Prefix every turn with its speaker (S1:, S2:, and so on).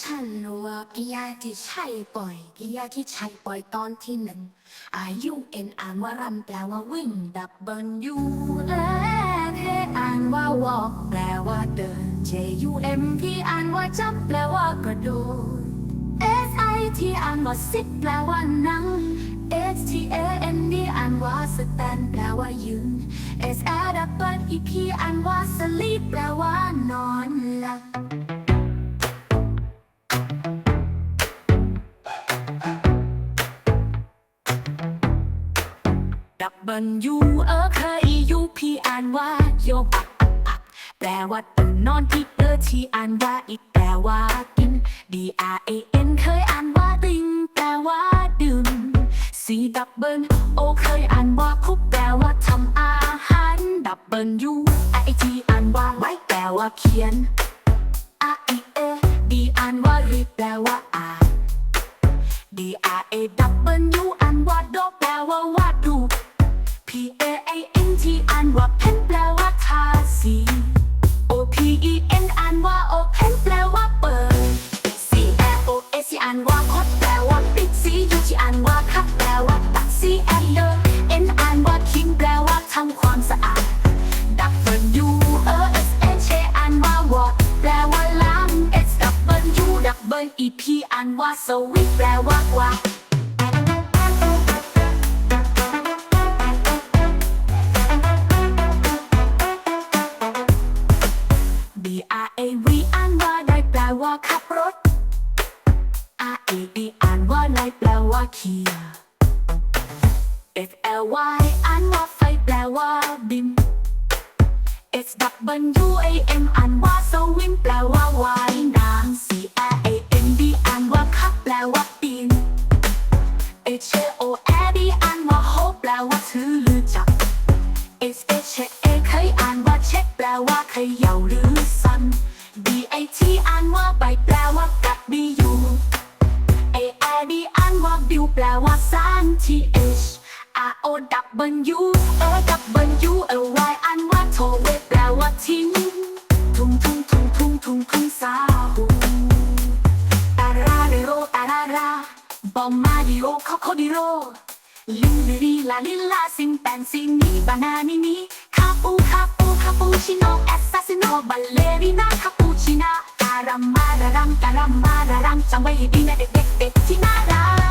S1: ฉันว่ากิยาที่ใช่ปล่อยกิยาที่ใช่ปล่อยตอนที่หนึ่งอายุเอ็นอ่านว่ารำแปลว่าวิ่งดับเบิลยูเอเทอ่านว่าวอกแปลว่าเดิน J U M P อ่านว่าจับแปลว่ากระโดด S I T อ่านว่าซิปแปลว่านั่ง S T A N D อ่านว่าสแตนแปลว่ายืน S A W E P อ่านว่า sleep แปลว่านอนหลับ ดับเบิลยูเออเคยยูพีอ่านว่าโยกแปลว่าตื่นนอนที่เออที่อ่านว่าอีกแปลว่ากิน D R A N เคยอ่านว่าติงแปลว่าดื่ม C ดับเบิลโอเคยอ่านว่าคุกแปลว่าทำอาหารดับเบิลยูไอทีอ่านว่าไว้แปลว่าเขียน อ่านว่าคดแปลว่าปิดสียูที่อ่านว่าคัดแปลว่าตัดสีแอนเดอร์เอ็นอ่านว่าทิ้งแปลว่าทำความสะอาดดับเบิลยูเออเอสเอชอ่านว่าวอดแปลว่าล้างเอสดับเบิลยูดับเบิลอีพีอ่านว่าสวิตแปลว่ากว่าดีอาร์เอวีอ่านว่าได้แปลว่าคัด รถ R A D อ่านว่าไล่แปลว่าขี่ F L Y อ่านว่าไฟแปลว่าบิน S W A M อ่านว่าสวิมแปลว่าว่ายน้ำ C R A N D อ่านว่าขับแปลว่าปีน H A O L D อ่านว่าโฮแปลว่าถือหรือจับ S H A เคยอ่านว่าเช็คแปลว่าเขย่าหรือสั่น B A T อ่านว่าใบแปลว่ากัด R O W A W A Y อ่านว่าโทเวแปลว่าทิ้งทุ่งทุ่งทุ่งทุ่งทุ่งทุ่งสาหูตาราเรโรตาราราบอมมาดิโอคอโคดิโรลิลลี่ลาลิลาซิงแปนซินีบานานินีคาปูคาปูคาปูชิโนแอสซาซิโนบัลเลรินาคาปูชินาการัมมารารัมการัมมารารัมจำไว้ให้ดีนะเด็กๆที่น่ารัก